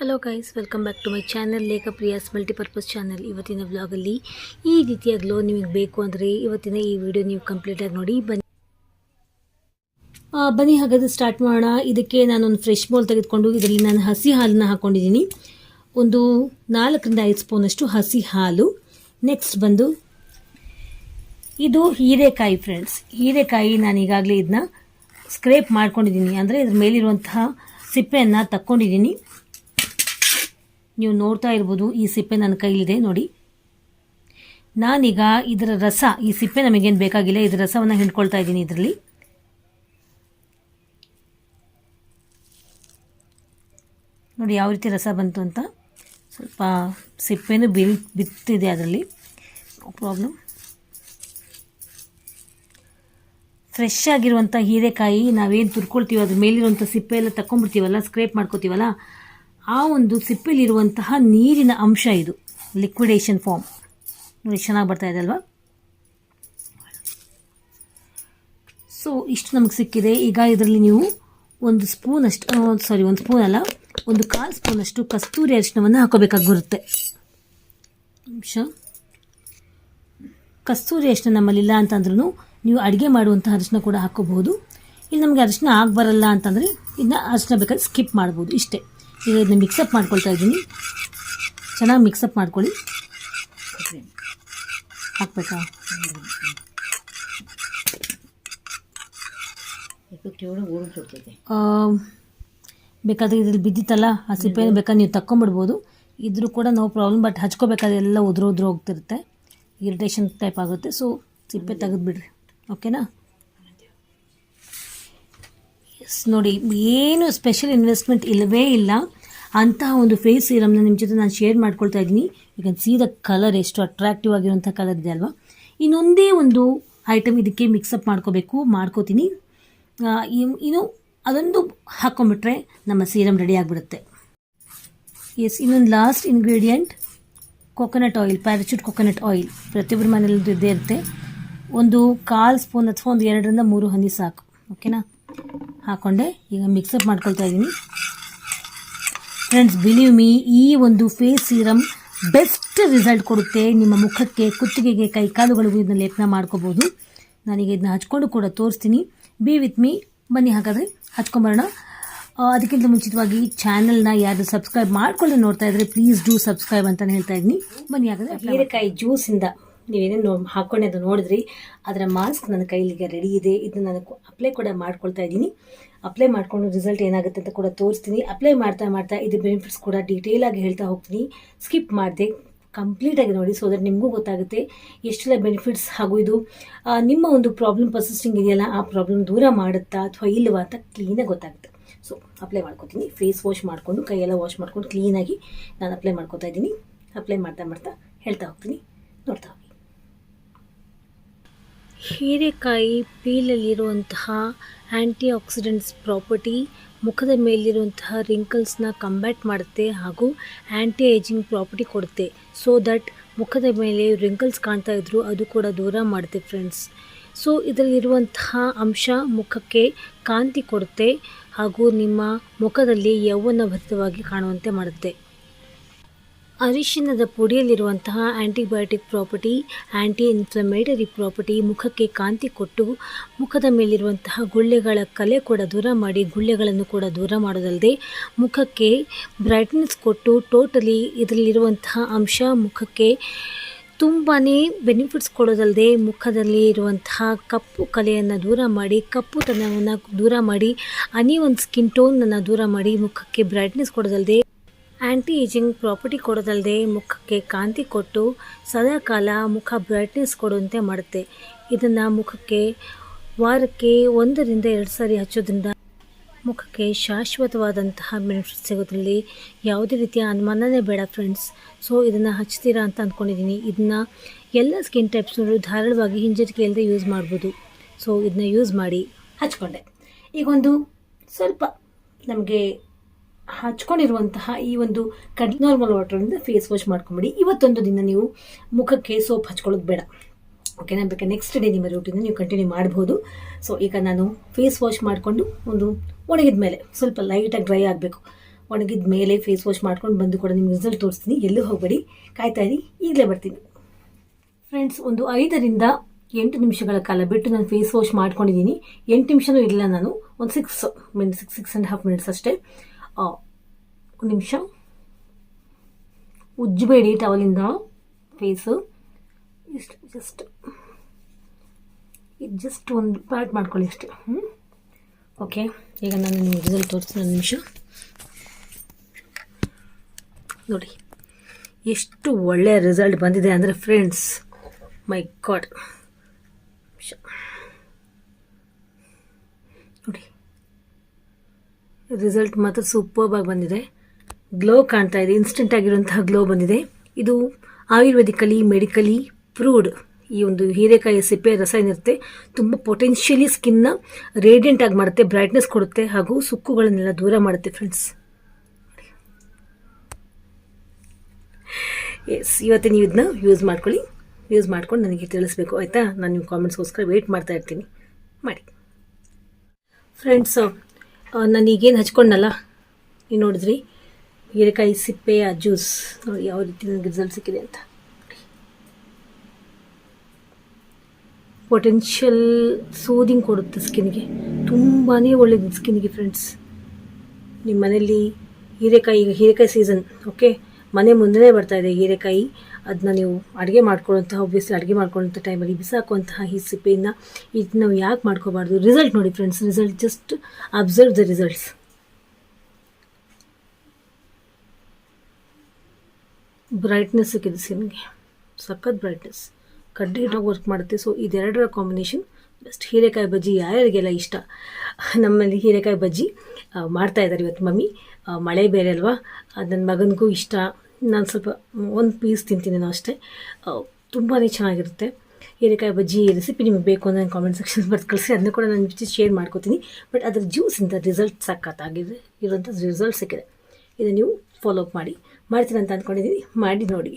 Hello guys welcome back to my channel Lekha Priya's multipurpose channel ಇವತ್ತಿನ ವ್ಲಾಗಲ್ಲಿ ಈ ರೀತಿಯ ಗ್ಲೋ ನಿಮಗೆ ಬೇಕು ಅಂದರೆ ಇವತ್ತಿನ ಈ ವಿಡಿಯೋ ನೀವು ಕಂಪ್ಲೀಟಾಗಿ ನೋಡಿ, ಬನ್ನಿ. ಬನ್ನಿ ಹಾಗಾದ್ರೆ ಸ್ಟಾರ್ಟ್ ಮಾಡೋಣ. ಇದಕ್ಕೆ ನಾನೊಂದು ಫ್ರೆಶ್ ಬೌಲ್ ತೆಗೆದುಕೊಂಡು ಇದರಲ್ಲಿ ನಾನು ಹಸಿ ಹಾಲನ್ನು ಹಾಕ್ಕೊಂಡಿದ್ದೀನಿ ಒಂದು ನಾಲ್ಕರಿಂದ ಐದು ಸ್ಪೂನಷ್ಟು ಹಸಿ ಹಾಲು. ನೆಕ್ಸ್ಟ್ ಬಂದು ಇದು ಹೀರೆಕಾಯಿ ಫ್ರೆಂಡ್ಸ್ ಹೀರೆಕಾಯಿ ನಾನು ಈಗಾಗಲೇ ಇದನ್ನ ಸ್ಕ್ರೇಪ್ ಮಾಡ್ಕೊಂಡಿದ್ದೀನಿ. ಅಂದರೆ ಇದ್ರ ಮೇಲಿರುವಂತಹ ಸಿಪ್ಪೆಯನ್ನು ತಕ್ಕೊಂಡಿದ್ದೀನಿ. ನೀವು ನೋಡ್ತಾ ಇರ್ಬೋದು, ಈ ಸಿಪ್ಪೆ ನನ್ನ ಕೈಲಿದೆ, ನೋಡಿ. ನಾನೀಗ ಇದರ ರಸ, ಈ ಸಿಪ್ಪೆ ನಮಗೇನು ಬೇಕಾಗಿಲ್ಲ, ಇದರ ರಸವನ್ನು ಹಿಂಡ್ಕೊಳ್ತಾ ಇದ್ದೀನಿ ಇದರಲ್ಲಿ. ನೋಡಿ, ಯಾವ ರೀತಿ ರಸ ಬಂತು ಅಂತ. ಸ್ವಲ್ಪ ಸಿಪ್ಪೆನೂ ಬಿಲ್, ಬಿತ್ತಿದೆ ಅದರಲ್ಲಿ. ಪ್ರಾಬ್ಲಮ್ ಫ್ರೆಶ್ ಆಗಿರುವಂಥ ಹೀರೆಕಾಯಿ, ನಾವೇನು ತುರ್ಕೊಳ್ತೀವೋ, ಅದ್ರ ಮೇಲಿರುವಂಥ ಸಿಪ್ಪೆ ಎಲ್ಲ ತಗೊಂಡ್ಬಿಡ್ತೀವಲ್ಲ ಸ್ಕ್ರೇಪ್ ಮಾಡ್ಕೋತೀವಲ್ಲ ಆ ಒಂದು ಸಿಪ್ಪೆಲಿರುವಂತಹ ನೀರಿನ ಅಂಶ ಇದು ಲಿಕ್ವಿಡೇಷನ್ ಫಾರ್ಮ್ ನೋಡಿ, ಚೆನ್ನಾಗಿ ಬರ್ತಾ ಇದೆ ಅಲ್ವಾ? ಸೊ ಇಷ್ಟು ನಮಗೆ ಸಿಕ್ಕಿದೆ. ಈಗ ಇದರಲ್ಲಿ ನೀವು ಒಂದು ಸ್ಪೂನಷ್ಟು ಸಾರಿ ಒಂದು ಸ್ಪೂನ್ ಅಲ್ಲ, ಒಂದು ಕಾಲು ಸ್ಪೂನಷ್ಟು ಕಸ್ತೂರಿ ಅರಿಶಿನವನ್ನು ಹಾಕೋಬೇಕಾಗಿ ಬರುತ್ತೆ ನಿಮಿಷ. ಕಸ್ತೂರಿ ಅರಿಶಿನ ನಮ್ಮಲ್ಲಿಲ್ಲ ಅಂತಂದ್ರೂ ನೀವು ಅಡುಗೆ ಮಾಡುವಂಥ ಅರಿಶಿನ ಕೂಡ ಹಾಕೋಬಹುದು. ಇಲ್ಲಿ ನಮಗೆ ಅರಿಶಿನ ಆಗಿ ಬರಲ್ಲ ಅಂತಂದರೆ ಇದನ್ನ ಅರಿಶಿನ ಬೇಕಾದ್ರೆ ಸ್ಕಿಪ್ ಮಾಡ್ಬೋದು, ಇಷ್ಟೇ. ಈಗ ಇದನ್ನ ಮಿಕ್ಸಪ್ ಮಾಡ್ಕೊಳ್ತಾ ಇದ್ದೀನಿ. ಚೆನ್ನಾಗಿ ಮಿಕ್ಸಪ್ ಮಾಡ್ಕೊಳ್ಳಿ. ಹಾಕ್ಬೇಕಾ? ಬೇಕಾದ್ರೆ ಇದ್ರಲ್ಲಿ ಬಿದ್ದಿತ್ತಲ್ಲ, ಆ ಸಿಪ್ಪೆಯನ್ನು ಬೇಕಾದ್ರೆ ನೀವು ತಕ್ಕೊಂಬಿಡ್ಬೋದು. ಇದ್ರೂ ಕೂಡ ನೋ ಪ್ರಾಬ್ಲಮ್ ಬಟ್ ಹಚ್ಕೋಬೇಕಾದ್ರೆ ಎಲ್ಲ ಉದುರು ಉದುರು ಹೋಗ್ತಿರುತ್ತೆ. ಇರಿಟೇಷನ್ ಟೈಪ್ ಆಗುತ್ತೆ ಸೊ ಸಿಪ್ಪೆ ತೆಗೆದುಬಿಡ್ರಿ. ಓಕೆನಾ ನೋಡಿ, ಏನು ಸ್ಪೆಷಲ್ ಇನ್ವೆಸ್ಟ್ಮೆಂಟ್ ಇಲ್ಲವೇ ಇಲ್ಲ. ಅಂತಹ ಒಂದು ಫೇಸ್ ಸೀರಮ್ನ ನಿಮ್ಮ ಜೊತೆ ನಾನು ಶೇರ್ ಮಾಡ್ಕೊಳ್ತಾ ಇದ್ದೀನಿ. You can see the colour ಎಷ್ಟು ಅಟ್ರಾಕ್ಟಿವ್ ಆಗಿರುವಂಥ ಕಲರ್ ಇದೆ ಅಲ್ವಾ? ಇನ್ನೊಂದೇ ಒಂದು ಐಟಮ್ ಇದಕ್ಕೆ ಮಿಕ್ಸಪ್ ಮಾಡ್ಕೋಬೇಕು, ಮಾಡ್ಕೋತೀನಿ. ಇನ್ನು ಅದೊಂದು ಹಾಕ್ಕೊಂಬಿಟ್ರೆ ನಮ್ಮ ಸೀರಮ್ ರೆಡಿ ಆಗಿಬಿಡುತ್ತೆ. ಎಸ್ ಇನ್ನೊಂದು last ingredient coconut oil Parachute coconut oil ಪ್ರತಿಯೊಬ್ಬರ ಮನೇಲಿ ಇದ್ದೇ ಇರುತ್ತೆ. ಒಂದು ಕಾಲು ಸ್ಪೂನ್ ಅಥವಾ ಒಂದು ಎರಡರಿಂದ ಮೂರು ಹನಿ ಸಾಕು. ಓಕೆನಾ ಹಾಕ್ಕೊಂಡೆ ಈಗ ಮಿಕ್ಸಪ್ ಮಾಡ್ಕೊಳ್ತಾ ಇದ್ದೀನಿ ಫ್ರೆಂಡ್ಸ್ ಬಿಲೀವ್ ಮೀ ಈ ಒಂದು ಫೇಸ್ ಸೀರಮ್ ಬೆಸ್ಟ್ ರಿಸಲ್ಟ್ ಕೊಡುತ್ತೆ. ನಿಮ್ಮ ಮುಖಕ್ಕೆ, ಕುತ್ತಿಗೆಗೆ, ಕೈ ಕಾಲುಗಳಿಗೂ ಇದನ್ನ ಲೇಪನ ಮಾಡ್ಕೋಬೋದು. ನನಗೆ ಇದನ್ನ ಹಚ್ಕೊಂಡು ಕೂಡ ತೋರಿಸ್ತೀನಿ. ಬಿ ವಿತ್ ಮೀ ಬನ್ನಿ ಹಾಗಾದರೆ ಹಚ್ಕೊಂಬರೋಣ. ಅದಕ್ಕಿಂತ ಮುಂಚಿತವಾಗಿ ಚಾನಲ್ನ ಯಾರು ಸಬ್ಸ್ಕ್ರೈಬ್ ಮಾಡ್ಕೊಳ್ಳಿ ನೋಡ್ತಾ ಇದ್ರೆ ಪ್ಲೀಸ್ ಡೂ ಸಬ್ಸ್ಕ್ರೈಬ್ ಅಂತಾನೆ ಹೇಳ್ತಾ ಇದ್ದೀನಿ. ಬನ್ನಿ ಹಾಗಾದ್ರೆ ಹೀರೆಕಾಯಿ ಜ್ಯೂಸಿಂದ ನೀವೇನೇನು ಹಾಕೊಂಡೆ ಅದು ನೋಡಿದ್ರಿ, ಅದರ ಮಾಸ್ಕ್ ನನ್ನ ಕೈಲಿಗೆ ರೆಡಿ ಇದೆ. ಇದನ್ನು ನಾನು ಅಪ್ಲೈ ಕೂಡ ಮಾಡ್ಕೊಳ್ತಾ ಇದ್ದೀನಿ. ಅಪ್ಲೈ ಮಾಡಿಕೊಂಡು ರಿಸಲ್ಟ್ ಏನಾಗುತ್ತೆ ಅಂತ ಕೂಡ ತೋರಿಸ್ತೀನಿ. ಅಪ್ಲೈ ಮಾಡ್ತಾ ಮಾಡ್ತಾ ಇದು ಬೆನಿಫಿಟ್ಸ್ ಕೂಡ ಡೀಟೇಲ್ ಆಗಿ ಹೇಳ್ತಾ ಹೋಗ್ತೀನಿ. ಸ್ಕಿಪ್ ಮಾಡಿದೆ ಕಂಪ್ಲೀಟಾಗಿ ನೋಡಿ ಸೊ ದಟ್ ನಿಮಗೂ ಗೊತ್ತಾಗುತ್ತೆ ಎಷ್ಟೆಲ್ಲ ಬೆನಿಫಿಟ್ಸ್ ಹಾಗೂ ಇದು ನಿಮ್ಮ ಒಂದು ಪ್ರಾಬ್ಲಮ್ ಪರ್ಸಿಸ್ಟಿಂಗ್ ಇದೆಯಲ್ಲ, ಆ ಪ್ರಾಬ್ಲಮ್ ದೂರ ಮಾಡುತ್ತಾ ಅಥವಾ ಇಲ್ಲವಾ ಅಂತ ಕ್ಲೀನಾಗಿ ಗೊತ್ತಾಗುತ್ತೆ. ಸೊ ಅಪ್ಲೈ ಮಾಡ್ಕೊತೀನಿ. ಫೇಸ್ ವಾಶ್ ಮಾಡಿಕೊಂಡು, ಕೈಯೆಲ್ಲ ವಾಶ್ ಮಾಡ್ಕೊಂಡು ಕ್ಲೀನಾಗಿ ನಾನು ಅಪ್ಲೈ ಮಾಡ್ಕೊತಾ ಇದ್ದೀನಿ. ಅಪ್ಲೈ ಮಾಡ್ತಾ ಮಾಡ್ತಾ ಹೇಳ್ತಾ ಹೋಗ್ತೀನಿ. ನೋಡ್ತಾ ಹೀರೆಕಾಯಿ ಪೀಲಲ್ಲಿರುವಂತಹ ಆ್ಯಂಟಿ ಆಕ್ಸಿಡೆಂಟ್ಸ್ ಪ್ರಾಪರ್ಟಿ, ಮುಖದ ಮೇಲಿರುವಂತಹ ರಿಂಕಲ್ಸ್ನ ಕಂಬ್ಯಾಟ್ ಮಾಡುತ್ತೆ ಹಾಗೂ ಆ್ಯಂಟಿ ಏಜಿಂಗ್ ಪ್ರಾಪರ್ಟಿ ಕೊಡುತ್ತೆ. ಸೊ ದಟ್ ಮುಖದ ಮೇಲೆ ರಿಂಕಲ್ಸ್ ಕಾಣ್ತಾ ಇದ್ರು ಅದು ಕೂಡ ದೂರ ಮಾಡುತ್ತೆ ಫ್ರೆಂಡ್ಸ್ ಸೊ ಇದರಲ್ಲಿರುವಂತಹ ಅಂಶ ಮುಖಕ್ಕೆ ಕಾಂತಿ ಕೊಡುತ್ತೆ ಹಾಗೂ ನಿಮ್ಮ ಮುಖದಲ್ಲಿ ಯೌವನಭರಿತವಾಗಿ ಕಾಣುವಂತೆ ಮಾಡುತ್ತೆ. ಅರಿಶಿಣದ ಪುಡಿಯಲ್ಲಿರುವಂತಹ antibiotic property anti inflammatory property, ಮುಖಕ್ಕೆ ಕಾಂತಿ ಕೊಟ್ಟು ಮುಖದ ಮೇಲಿರುವಂತಹ ಗುಳ್ಳೆಗಳ ಕಲೆ ಕೂಡ ದೂರ ಮಾಡಿ, ಗುಳ್ಳೆಗಳನ್ನು ಕೂಡ ದೂರ ಮಾಡೋದಲ್ಲದೆ ಮುಖಕ್ಕೆ ಬ್ರೈಟ್ನೆಸ್ ಕೊಟ್ಟು ಟೋಟಲಿ ಇದರಲ್ಲಿರುವಂತಹ ಅಂಶ ಮುಖಕ್ಕೆ ತುಂಬಾ ಬೆನಿಫಿಟ್ಸ್ ಕೊಡೋದಲ್ಲದೆ ಮುಖದಲ್ಲಿ ಇರುವಂತಹ ಕಪ್ಪು ಕಲೆಯನ್ನು ದೂರ ಮಾಡಿ ಕಪ್ಪುತನವನ್ನು ದೂರ ಮಾಡಿ ಅನಿ ಒಂದು ಸ್ಕಿನ್ ಟೋನನ್ನು ದೂರ ಮಾಡಿ ಮುಖಕ್ಕೆ ಬ್ರೈಟ್ನೆಸ್ ಕೊಡೋದಲ್ಲದೆ ಆ್ಯಂಟಿ ಏಜಿಂಗ್ ಪ್ರಾಪರ್ಟಿ ಕೊಡೋದಲ್ಲದೆ ಮುಖಕ್ಕೆ ಕಾಂತಿ ಕೊಟ್ಟು ಸದಾಕಾಲ ಮುಖ ಬ್ರೈಟ್ನೆಸ್ ಕೊಡುವಂತೆ ಮಾಡುತ್ತೆ. ಇದನ್ನು ಮುಖಕ್ಕೆ ವಾರಕ್ಕೆ ಒಂದರಿಂದ ಎರಡು ಸಾರಿ ಹಚ್ಚೋದ್ರಿಂದ ಮುಖಕ್ಕೆ ಶಾಶ್ವತವಾದಂತಹ ಬೆನಿಫಿಟ್ ಸಿಗೋದ್ರಲ್ಲಿ ಯಾವುದೇ ರೀತಿಯ ಅನುಮಾನನೇ ಬೇಡ ಫ್ರೆಂಡ್ಸ್ ಸೊ ಇದನ್ನು ಹಚ್ತೀರಾ ಅಂತ ಅಂದ್ಕೊಂಡಿದ್ದೀನಿ ಇದನ್ನು ಎಲ್ಲ ಸ್ಕಿನ್ ಟೈಪ್ಸ್ನೂ ಧಾರಾಳವಾಗಿ ಹಿಂಜರಿಕೆ ಇಲ್ಲದೆ ಯೂಸ್ ಮಾಡ್ಬೋದು. ಸೊ ಇದನ್ನ ಯೂಸ್ ಮಾಡಿ ಹಚ್ಕೊಂಡೆ. ಈಗೊಂದು ಸ್ವಲ್ಪ ನಮಗೆ ಹಚ್ಕೊಂಡಿರುವಂತಹ ಈ ಒಂದು ಕಡ್ ನಾರ್ಮಲ್ ವಾಟರಿಂದ ಫೇಸ್ ವಾಶ್ ಮಾಡ್ಕೊಂಬಿಡಿ. ಇವತ್ತೊಂದು ದಿನ ನೀವು ಮುಖಕ್ಕೆ ಸೋಪ್ ಹಚ್ಕೊಳ್ಳೋದು ಬೇಡ. ಓಕೆನಾ ಬೇಕಾ ನೆಕ್ಸ್ಟ್ ಡೇ ನಿಮ್ಮ ರೂಟೀನ್ ನೀವು ಕಂಟಿನ್ಯೂ ಮಾಡ್ಬೋದು. ಸೊ ಈಗ ನಾನು ಫೇಸ್ ವಾಶ್ ಮಾಡಿಕೊಂಡು ಒಂದು ಒಣಗಿದ ಮೇಲೆ ಸ್ವಲ್ಪ ಲೈಟಾಗಿ ಡ್ರೈ ಆಗಬೇಕು. ಒಣಗಿದ ಮೇಲೆ ಫೇಸ್ ವಾಶ್ ಮಾಡ್ಕೊಂಡು ಬಂದು ಕೂಡ ನಿಮ್ಗೆ ರಿಸಲ್ಟ್ ತೋರಿಸ್ತೀನಿ. ಎಲ್ಲೂ ಹೋಗಬೇಡಿ. ಕಾಯ್ತಾ ಇರಿ. ಈಗಲೇ ಬರ್ತೀನಿ. ಫ್ರೆಂಡ್ಸ್ ಒಂದು ಐದರಿಂದ ಎಂಟು ನಿಮಿಷಗಳ ಕಾಲ ಬಿಟ್ಟು ನಾನು ಫೇಸ್ ವಾಶ್ ಮಾಡ್ಕೊಂಡಿದ್ದೀನಿ. ಎಂಟು ನಿಮಿಷನೂ ಇಲ್ಲ ನಾನು. ಒಂದು six minute six six and half minutes ಅಷ್ಟೇ. ಒಂದು ನಿಮಿಷ. ಉಜ್ಜಬೇಡಿ ಟವಲಿಂದ ಫೇಸು ಇಷ್ಟು ಜಸ್ಟ್ ಇದು ಜಸ್ಟ್ ಒಂದು ಪ್ಯಾಟ್ ಮಾಡ್ಕೊಳ್ಳಿ ಅಷ್ಟೇ. ಹ್ಞೂ ಓಕೆ ಈಗ ನಾನು ನಿಮ್ಗೆ ರಿಸಲ್ಟ್ ತೋರಿಸ್ತೀನಿ ಒಂದು ನಿಮಿಷ. ನೋಡಿ. ಎಷ್ಟು ಒಳ್ಳೆಯ ರಿಸಲ್ಟ್ ಬಂದಿದೆ ಅಂದರೆ ಫ್ರೆಂಡ್ಸ್ ಮೈ ಗಾಡ್ ನೋಡಿ. ರಿಸಲ್ಟ್ ಮಾತ್ರ ಸೂಪರ್ಬ್ ಆಗಿ ಬಂದಿದೆ. ಗ್ಲೋ ಕಾಣ್ತಾ ಇದೆ. ಇನ್ಸ್ಟೆಂಟ್ ಆಗಿರುವಂತಹ ಗ್ಲೋ ಬಂದಿದೆ. ಇದು ಆಯುರ್ವೇದಿಕಲಿ ಮೆಡಿಕಲಿ ಪ್ರೂವ್ಡ್ ಈ ಒಂದು ಹೀರೆಕಾಯಿ ಸಿಪ್ಪೆ ರಸ ಏನಿರುತ್ತೆ, ತುಂಬ ಪೊಟೆನ್ಷಿಯಲಿ ಸ್ಕಿನ್ನ ರೇಡಿಯಂಟ್ ಆಗಿ ಮಾಡುತ್ತೆ ಬ್ರೈಟ್ನೆಸ್ ಕೊಡುತ್ತೆ, ಹಾಗೂ ಸುಕ್ಕುಗಳನ್ನೆಲ್ಲ ದೂರ ಮಾಡುತ್ತೆ ಫ್ರೆಂಡ್ಸ್ ಎಸ್ ಇವತ್ತು ನೀವು ಇದನ್ನ ಯೂಸ್ ಮಾಡ್ಕೊಳ್ಳಿ. ಯೂಸ್ ಮಾಡ್ಕೊಂಡು ನನಗೆ ತಿಳಿಸ್ಬೇಕು, ಆಯಿತಾ? ನಾನು ನಿಮ್ಮ ಕಾಮೆಂಟ್ಸ್ಗೋಸ್ಕರ ವೇಟ್ ಮಾಡ್ತಾ ಇರ್ತೀನಿ. ಮಾಡಿ. ಫ್ರೆಂಡ್ಸ್ ನಾನು ಈಗೇನು ಹಚ್ಕೊಂಡಲ್ಲ. ನೀವು ನೋಡಿದ್ರಿ? ಹೀರೆಕಾಯಿ ಸಿಪ್ಪೆಯ ಜ್ಯೂಸ್. ನೋಡಿ ಯಾವ ರೀತಿ ನನಗೆ ರಿಸಲ್ಟ್ ಸಿಕ್ಕಿದೆ ಅಂತ. ಪೊಟೆನ್ಷಿಯಲ್ ಸೂದಿಂಗ್ ಕೊಡುತ್ತೆ ಸ್ಕಿನ್ಗೆ. ತುಂಬಾ ಒಳ್ಳೇದು ಸ್ಕಿನ್ಗೆ ಫ್ರೆಂಡ್ಸ್ ನಿಮ್ಮ ಮನೆಯಲ್ಲಿ ಹೀರೆಕಾಯಿ, ಈಗ ಹೀರೆಕಾಯಿ ಸೀಸನ್ ಓಕೆ ಮನೆ ಮುಂದೆನೇ ಬರ್ತಾ ಇದೆ ಹೀರೆಕಾಯಿ. ಅದನ್ನ ನೀವು ಅಡುಗೆ ಮಾಡ್ಕೊಳ್ಳೋಂತಹ ಒಬ್ವಿಯಸ್ಲಿ ಅಡುಗೆ ಮಾಡ್ಕೊಳ್ಳೋಂಥ ಟೈಮಲ್ಲಿ ಬಿಸಾಕುವಂತಹ ಈ ಸಿಪ್ಪೆಯನ್ನು ಇದು ನಾವು ಯಾಕೆ ಮಾಡ್ಕೋಬಾರ್ದು? ರಿಸಲ್ಟ್ ನೋಡಿ friends result just observe the results brightness ಸಿಕ್ಕಿದೆ ನಿಮಗೆ ಸಖತ್ ಬ್ರೈಟ್ನೆಸ್ ಹಿಟ್ಟಾಗಿ ವರ್ಕ್ ಮಾಡುತ್ತೆ. ಸೊ ಇದೆರಡರ ಕಾಂಬಿನೇಷನ್ ಬೆಸ್ಟ್ ಹೀರೆಕಾಯಿ ಬಜ್ಜಿ ಯಾರ್ಯಾರಿಗೆಲ್ಲ ಇಷ್ಟ? ನಮ್ಮಲ್ಲಿ ಹೀರೆಕಾಯಿ ಬಜ್ಜಿ ಮಾಡ್ತಾ ಇದ್ದಾರೆ ಇವತ್ತು ಮಮ್ಮಿ. ಮಳೆ ಬೇರೆ ಅಲ್ವಾ? ನನ್ನ ಮಗನಿಗೂ ಇಷ್ಟ. ನಾನು ಸ್ವಲ್ಪ ಒಂದು ಪೀಸ್ ತಿಂತೀನಿ ನಾನು ಅಷ್ಟೇ. ತುಂಬಾ ಚೆನ್ನಾಗಿರುತ್ತೆ. ಹೀರೆಕಾಯಿ ಬಜ್ಜಿ ರೆಸಿಪಿ ನಿಮಗೆ ಬೇಕು ಅಂದರೆ ನಾನು ಕಾಮೆಂಟ್ ಸೆಕ್ಷನ್ ಬರ್ದು ಕಳಿಸಿ. ಅದನ್ನ ಕೂಡ ನಾನು ಜೊತೆ ಶೇರ್ ಮಾಡ್ಕೋತೀನಿ. ಬಟ್ ಅದ್ರ ಜ್ಯೂಸಿಂದ ರಿಸಲ್ಟ್ ಸಕ್ಕತ್ತಾಗಿದೆ ಇರುವಂಥ ರಿಸಲ್ಟ್ ಸಿಕ್ಕಿದೆ. ಇದನ್ನು ನೀವು ಫಾಲೋ ಅಪ್ ಮಾಡಿ. ಮಾಡ್ತೀನಿ ಅಂತ ಅಂದ್ಕೊಂಡಿದ್ದೀನಿ ಮಾಡಿ ನೋಡಿ.